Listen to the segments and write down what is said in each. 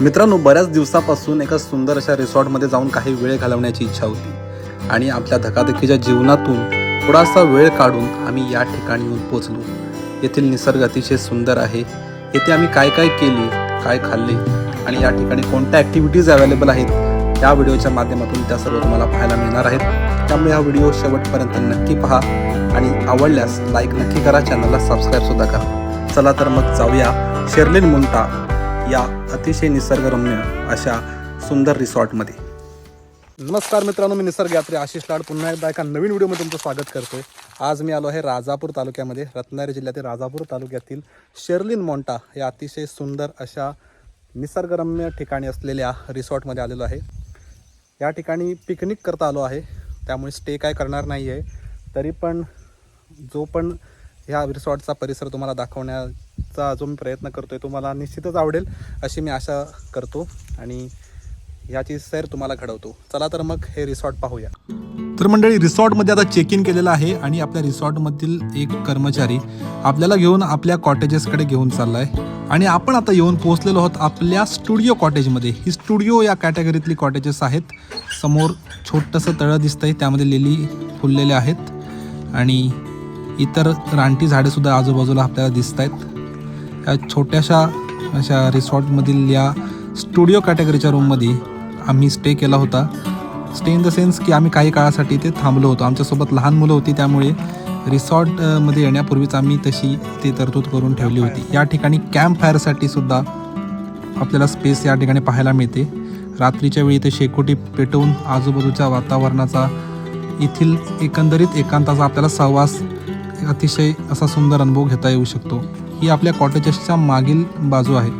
मित्रांनो बऱ्याच दिवसापासून एका सुंदर अशा रिसॉर्टमध्ये जाऊन काही वेळ घालवण्याची इच्छा होती. आणि आपल्या धकाधकीच्या जीवनातून थोडासा वेळ काढून आम्ही या ठिकाणी येऊन पोचलो. येथील निसर्ग अतिशय सुंदर आहे. येथे आम्ही काय काय केले काय खाल्ले आणि या ठिकाणी कोणत्या ॲक्टिव्हिटीज अवेलेबल आहेत या व्हिडिओच्या माध्यमातून त्या सर्व तुम्हाला पाहायला मिळणार आहेत. त्यामुळे हा व्हिडिओ शेवटपर्यंत नक्की पहा आणि आवडल्यास लाईक नक्की करा चॅनलला सबस्क्राईबसुद्धा करा. चला तर मग जाऊया. शेर्लिन मुंटा या अतिशय निसर्गरम्य अशा सुंदर रिसॉर्टमध्ये. नमस्कार मित्रांनो मी निसर्ग यात्री आशिष लाड. पुन्हा एकदा एका नवीन व्हिडिओमध्ये तुमचं स्वागत करतोय आज मी आलो आहे राजापूर तालुक्यामध्ये रत्नागिरी जिल्ह्यातील राजापूर तालुक्यातील शेर्लिन मोंटा या अतिशय सुंदर अशा निसर्गरम्य ठिकाणी असलेल्या रिसॉर्टमध्ये आलेलो आहे. या ठिकाणी पिकनिक करता आलो आहे. त्यामुळे स्टे काय करणार नाही आहे तरी पण जो पण ह्या रिसॉर्टचा परिसर तुम्हाला दाखवण्या दाखवण्याचा जो मी प्रयत्न करतो आहे तुम्हाला निश्चितच आवडेल अशी मी आशा करतो आणि याची सैर तुम्हाला घडवतो. चला तर मग हे रिसॉर्ट पाहूया. तर मंडळी रिसॉर्टमध्ये आता चेक इन केलेलं आहे आणि आपल्या रिसॉर्टमधील एक कर्मचारी आपल्याला घेऊन आपल्या कॉटेजेसकडे घेऊन चाललाय. आणि आपण आता येऊन पोहोचलेलो आहोत आपल्या स्टुडिओ कॉटेजमध्ये. ही स्टुडिओ या कॅटेगरीतली कॉटेजेस आहेत. समोर छोटंसं तळं दिसतंय त्यामध्ये लिली फुललेल्या आहेत. आणि इतर रानटी झाडेसुद्धा आजूबाजूला आपल्याला दिसत आहेत या छोट्याशा अशा रिसॉर्टमधील या स्टुडिओ कॅटेगरीच्या रूममध्ये आम्ही स्टे केला होता. स्टे इन द सेन्स की आम्ही काही काळासाठी ते थांबलो होतो. आमच्यासोबत लहान मुलं होती त्यामुळे रिसॉर्टमध्ये येण्यापूर्वीच आम्ही तशी ती तरतूद करून ठेवली होती. या ठिकाणी कॅम्प फायरसाठी सुद्धा आपल्याला स्पेस या ठिकाणी पाहायला मिळते. रात्रीच्या वेळी ते शेकोटी पेटवून आजूबाजूच्या वातावरणाचा येथील एकंदरीत एकांताचा आपल्याला सहवास अतिशय असा सुंदर अनुभव घेता येऊ शकतो. ही आपल्या कॉटेजेसच्या मागील बाजू आहे.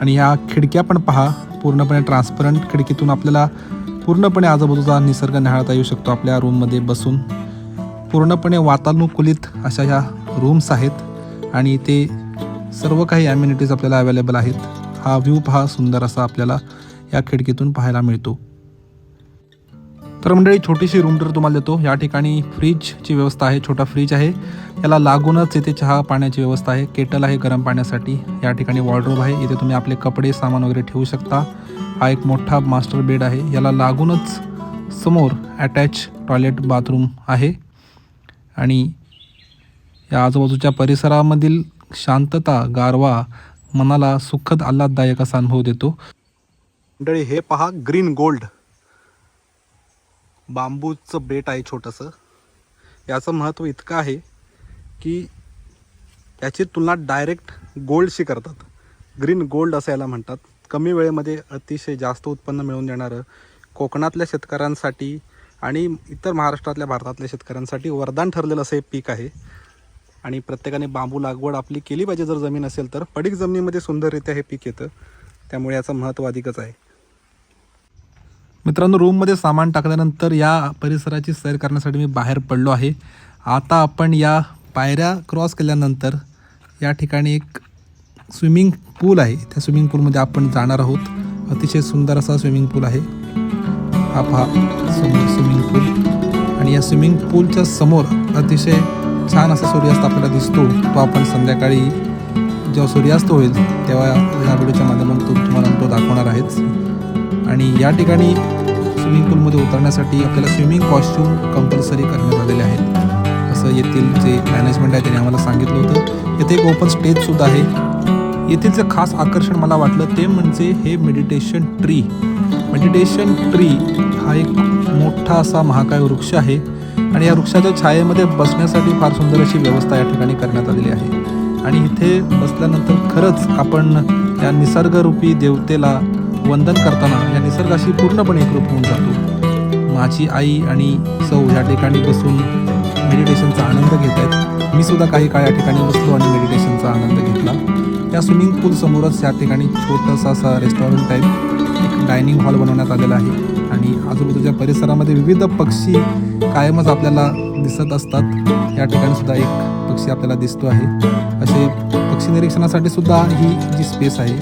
आणि ह्या खिडक्या पण पहा पूर्णपणे ट्रान्सपरंट खिडकीतून आपल्याला पूर्णपणे आजूबाजूचा निसर्ग न्याहाळता येऊ शकतो आपल्या रूममध्ये बसून. पूर्णपणे वातानुकूलित अशा ह्या रूम्स आहेत आणि इथे सर्व काही ॲम्युनिटीज आपल्याला अवेलेबल आहेत. हा व्ह्यू पहा सुंदर असा आपल्याला या खिडकीतून पाहायला मिळतो. तर मंडळी छोटीशी रूम टूर तुम्हाला देतो. या ठिकाणी फ्रीजची व्यवस्था आहे छोटा फ्रीज आहे. याला लागूनच इथे चहा पाण्याची व्यवस्था आहे. केटल आहे गरम पाण्यासाठी. या ठिकाणी वॉर्डरोब आहे. इथे तुम्ही आपले कपडे सामान वगैरे ठेवू शकता. हा एक मोठा मास्टर बेड आहे. याला लागूनच समोर अटॅच टॉयलेट बाथरूम आहे. आणि या आजूबाजूच्या परिसरामधील शांतता गारवा मनाला सुखद आल्हाददायक असा अनुभव देतो. मंडळी हे पहा ग्रीन गोल्ड बांबूचं बेट आहे छोटंसं. याचं महत्त्व इतकं आहे की याची तुलना डायरेक्ट गोल्डशी करतात. ग्रीन गोल्ड असं याला म्हणतात. कमी वेळेमध्ये अतिशय जास्त उत्पन्न मिळवून देणारं कोकणातल्या शेतकऱ्यांसाठी आणि इतर महाराष्ट्रातल्या भारतातल्या शेतकऱ्यांसाठी वरदान ठरलेलं असं हे पीक आहे. आणि प्रत्येकाने बांबू लागवड आपली केली पाहिजे जर जमीन असेल तर. पडीक जमिनीमध्ये सुंदररित्या हे पीक येतं. त्यामुळे याचं महत्त्व अधिकच आहे. मित्रांनो रूममध्ये सामान टाकल्यानंतर या परिसराची सैर करण्यासाठी मी बाहेर पडलो आहे. आता आपण या पायऱ्या क्रॉस केल्यानंतर या ठिकाणी एक स्विमिंग पूल आहे. त्या स्विमिंग पूलमध्ये आपण जाणार आहोत. अतिशय सुंदर असा स्विमिंग पूल आहे. हा पहा समोर स्विमिंग पूल आणि या स्विमिंग पूलच्या समोर अतिशय छान असा सूर्यास्त आपल्याला दिसतो. तो आपण संध्याकाळी जेव्हा सूर्यास्त होईल तेव्हा या व्हिडिओच्या माध्यमातून तुम्हाला तो दाखवणार आहेच. आणि या ठिकाणी स्विमिंग पूलमध्ये उतरण्यासाठी आपल्याला स्विमिंग कॉस्ट्यूम कंपल्सरी करण्यात आलेले आहेत. असं येथील जे मॅनेजमेंट आहे त्यांनी आम्हाला सांगितलं होतं. येथे एक ओपन स्टेजसुद्धा आहे. येथील जे खास आकर्षण मला वाटलं ते म्हणजे हे मेडिटेशन ट्री मेडिटेशन ट्री हा एक मोठा असा महाकाय वृक्ष आहे आणि या वृक्षाच्या छायेमध्ये बसण्यासाठी फार सुंदर अशी व्यवस्था या ठिकाणी करण्यात आलेली आहे. आणि इथे बसल्यानंतर खरंच आपण या निसर्गरूपी देवतेला वंदन करताना या निसर्गाशी पूर्णपणे एकरूप होऊन जातो. माझी आई आणि सौ या ठिकाणी बसून मेडिटेशनचा आनंद घेत आहेत. मी सुद्धा काही काळ या ठिकाणी बसलो आणि मेडिटेशनचा आनंद घेतला. या स्विमिंग पूल समोरच या ठिकाणी छोटासा असा रेस्टॉरंट टाईप एक डायनिंग हॉल बनवण्यात आलेला आहे. आणि आजूबाजूच्या परिसरामध्ये विविध पक्षी कायमच आपल्याला दिसत असतात. या ठिकाणी सुद्धा एक पक्षी आपल्याला दिसतो आहे. असे पक्षी निरीक्षणासाठी सुद्धा ही जी स्पेस आहे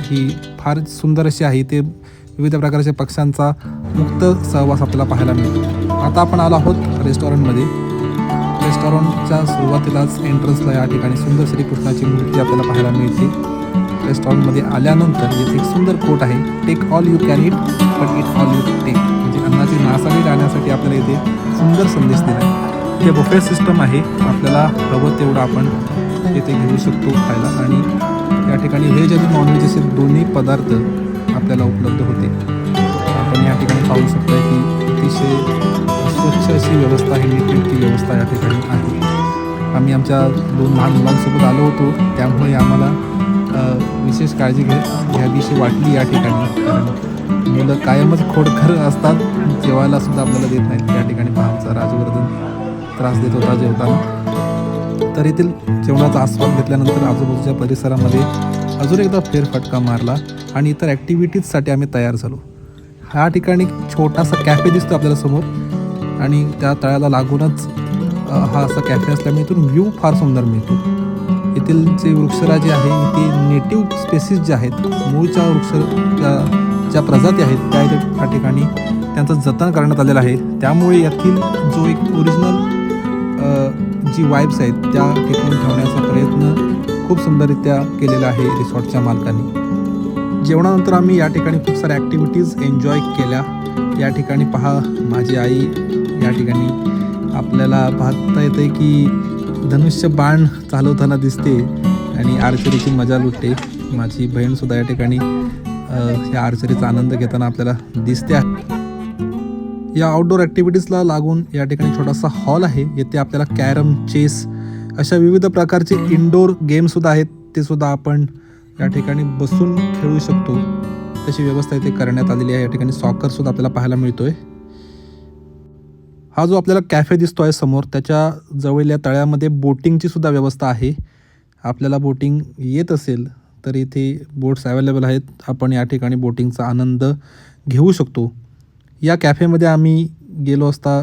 ही फार सुंदर अशी आहे. ते विविध प्रकारच्या पक्ष्यांचा मुक्त सहवास आपल्याला पाहायला मिळतो. आता आपण आलो आहोत रेस्टॉरंटमध्ये. रेस्टॉरंटच्या सुरुवातीलाच एंट्रन्सला या ठिकाणी सुंदर श्रीकृष्णाची मूर्ती आपल्याला पाहायला मिळते. रेस्टॉरंटमध्ये आल्यानंतर येथे एक सुंदर कोट आहे take all you can eat but eat all you take. म्हणजे अन्नाची नासाडी टाळण्यासाठी आपल्याला इथे सुंदर संदेश दिला आहे. ते बुफे सिस्टम आहे. आपल्याला हवं तेवढं आपण येथे घेऊ शकतो खायला आणि या ठिकाणी व्हेज आणि नॉनव्हेज असे दोन्ही पदार्थ आपल्याला उपलब्ध होते आपण या ठिकाणी पाहू शकता की अतिशय स्वच्छ अशी व्यवस्था आहे नीटनेटकी व्यवस्था या ठिकाणी आहे. आम्ही आमच्या दोन लहान मुलांसोबत आलो होतो त्यामुळे आम्हाला विशेष काळजी घे घ्यावीशी वाटली या ठिकाणी. कारण मुलं कायमच खोडखर असतात जेवायला सुद्धा आपल्याला देत नाहीत. या ठिकाणी पाहायचा राजवर्धन त्रास देत होता जेवताना. तर येथील जेवणाचा आस्वाद घेतल्यानंतर आजूबाजूच्या परिसरामध्ये अजून एकदा फेरफटका मारला आणि इतर ॲक्टिव्हिटीजसाठी आम्ही तयार झालो. ह्या ठिकाणी छोटासा कॅफे दिसतो आपल्याला समोर आणि त्या तळ्याला लागूनच हा असा कॅफे असल्यामुळे इथून व्ह्यू फार सुंदर मिळतो. येथील जे वृक्षराजे आहे ते नेटिव्ह स्पेसिस जे आहेत मूळच्या वृक्ष ज्या ज्या प्रजाती आहेत त्या त्या ठिकाणी त्यांचं जतन करण्यात आलेलं आहे. त्यामुळे यातील जो एक ओरिजिनल जी वाईब्स आहेत त्या टिकवून ठेवण्याचा प्रयत्न खूप सुंदररित्या केलेला आहे रिसॉर्टच्या मालकांनी. जेवणानंतर आम्ही या ठिकाणी खूप साऱ्या ॲक्टिव्हिटीज एन्जॉय केल्या. या ठिकाणी पहा माझी आई या ठिकाणी आपल्याला पाहता येते की धनुष्य बाण चालवताना दिसते आणि आर्चरीची मजा लुटते. माझी बहीणसुद्धा या ठिकाणी या आर्चरीचा आनंद घेताना आपल्याला दिसते या आउटडोर ॲक्टिव्हिटीजला लागून या ठिकाणी छोटासा हॉल आहे. येथे आपल्याला कॅरम चेस अशा विविध प्रकारचे इनडोर गेमसुद्धा आहेत. ते सुद्धा आपण या ठिकाणी बसून खेळू शकतो. तशी व्यवस्था इथे करण्यात आलेली आहे. या ठिकाणी सॉकरसुद्धा आपल्याला पाहायला मिळतोय. हा जो आपल्याला कॅफे दिसतो आहे समोर त्याच्याजवळ या तळ्यामध्ये बोटिंगची सुद्धा व्यवस्था आहे. आपल्याला बोटिंग येत असेल तर इथे बोट्स अवेलेबल आहेत. आपण या ठिकाणी बोटिंगचा आनंद घेऊ शकतो. या कॅफेमध्ये आम्ही गेलो असता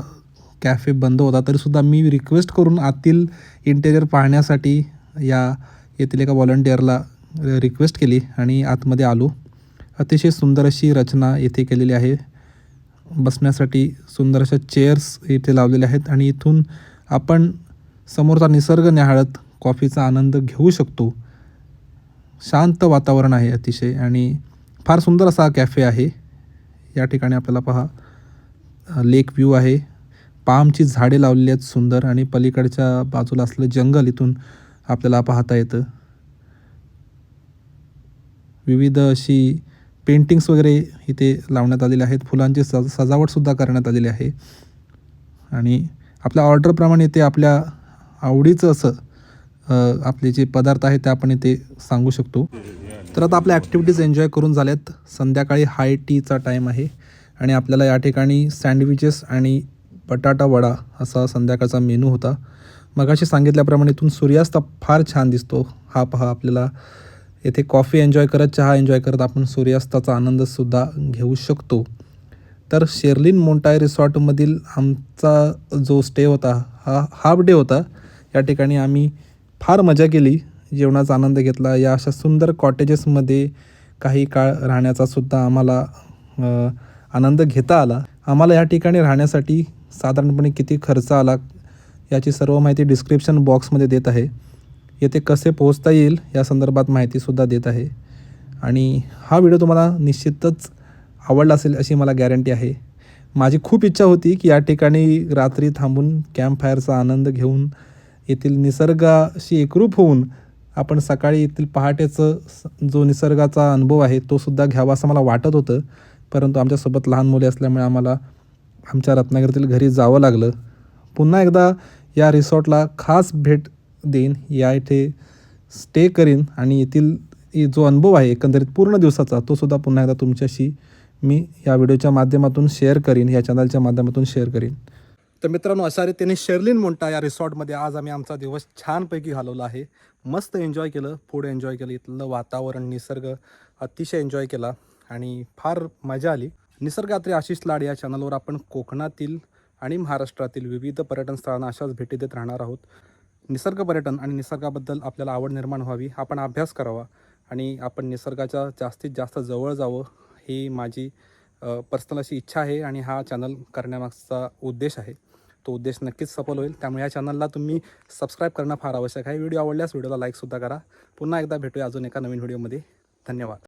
कॅफे बंद होता तरीसुद्धा मी रिक्वेस्ट करून आतील इंटेरियर पाहण्यासाठी या येथील एका व्हॉलंटिअरला रिक्वेस्ट केली आणि आतमध्ये आलो. अतिशय सुंदर अशी रचना येथे केलेली आहे. बसण्यासाठी सुंदर अशा चेअर्स इथे लावलेल्या आहेत आणि इथून आपण समोरचा निसर्ग न्याहाळत कॉफीचा आनंद घेऊ शकतो. शांत वातावरण आहे अतिशय आणि फार सुंदर असा कॅफे आहे. या ठिकाणी आपल्याला पहा. लेक व्ह्यू आहे. पामची झाडे लावलेली आहेत सुंदर आणि पलीकडच्या बाजूला असलेलं जंगल इथून आपल्याला पाहता येतं. विविध अशी पेंटिंग्स वगैरे इथे लावण्यात आलेले आहेत. फुलांची सज सजावटसुद्धा करण्यात आलेली आहे. आणि आपल्या ऑर्डरप्रमाणे इथे आपल्या आवडीचं असं आपले जे पदार्थ आहेत ते आपण इथे सांगू शकतो. तर आता आपल्या ॲक्टिव्हिटीज एन्जॉय करून झाल्यात. संध्याकाळी हाय टीचा टाईम आहे. आणि आपल्याला या ठिकाणी सँडविचेस आणि बटाटा वडा असा संध्याकाळचा मेनू होता. मगाशी सांगितल्याप्रमाणे इथून सूर्यास्त फार छान दिसतो. हा पहा आपल्याला येथे कॉफी एन्जॉय करत चहा एन्जॉय करत आपण सूर्यास्ताचा आनंदसुद्धा घेऊ शकतो. तर शेर्लिन मोंटाय रिसॉर्टमधील आमचा जो स्टे होता हा हाफ डे होता. या ठिकाणी आम्ही फार मजा केली. जेवणाचा आनंद घेतला. या अशा सुंदर कॉटेजेसमध्ये काही काळ राहण्याचा सुद्धा आम्हाला आनंद घेता आला. आम्हाला या ठिकाणी राहण्यासाठी साधारणपणे किती खर्च आला याची सर्व माहिती डिस्क्रिप्शन बॉक्समध्ये देत आहे. येथे कसे पोहोचता येईल या संदर्भात माहितीसुद्धा देत आहे. आणि हा व्हिडिओ तुम्हाला निश्चितच आवडला असेल अशी मला गॅरंटी आहे. माझी खूप इच्छा होती की या ठिकाणी रात्री थांबून कॅम्प फायरचा आनंद घेऊन येथील निसर्गाशी एकरूप होऊन आपण सकाळी येथील पहाटेचं स- जो निसर्गाचा अनुभव आहे तो सुद्धा घ्यावा असं मला वाटत होतं. परंतु आमच्यासोबत लहान मुले असल्यामुळे आम्हाला आमच्या रत्नागिरीतील घरी जावं लागलं. पुन्हा एकदा या रिसॉर्टला खास भेट देईन. या इथे स्टे करीन आणि येथील जो अनुभव आहे एकंदरीत पूर्ण दिवसाचा तो सुद्धा पुन्हा एकदा तुमच्याशी मी या व्हिडिओच्या माध्यमातून शेअर करीन या चॅनलच्या माध्यमातून शेअर करीन. तर मित्रांनो अशा रीतीने शेर्लिन मोंटा या रिसॉर्टमध्ये आज आम्ही आमचा दिवस छानपैकी घालवला आहे. मस्त एन्जॉय केलं फूड एन्जॉय केलं इथलं वातावरण निसर्ग अतिशय एन्जॉय केला आणि फार मजा आली. निसर्गात्री आशिष लाड या चॅनलवर आपण कोकणातील आणि महाराष्ट्रातील विविध पर्यटन स्थळांना अशाच भेटी देत राहणार आहोत. निसर्ग पर्यटन आणि निसर्गाबद्दल आपल्याला आवड निर्माण व्हावी आपण अभ्यास करावा आणि आपण निसर्गाच्या जास्तीत जास्त जवळ जावं ही माझी पर्सनल अशी इच्छा आहे आणि हा चॅनल करण्यामागचा उद्देश आहे. तो उद्देश नक्कीच सफल होईल. त्यामुळे या चॅनलला तुम्ही सबस्क्राईब करणं फार आवश्यक आहे. व्हिडिओ आवडल्यास व्हिडिओला लाईकसुद्धा करा. पुन्हा एकदा भेटूया अजून एका नवीन व्हिडिओमध्ये धन्यवाद.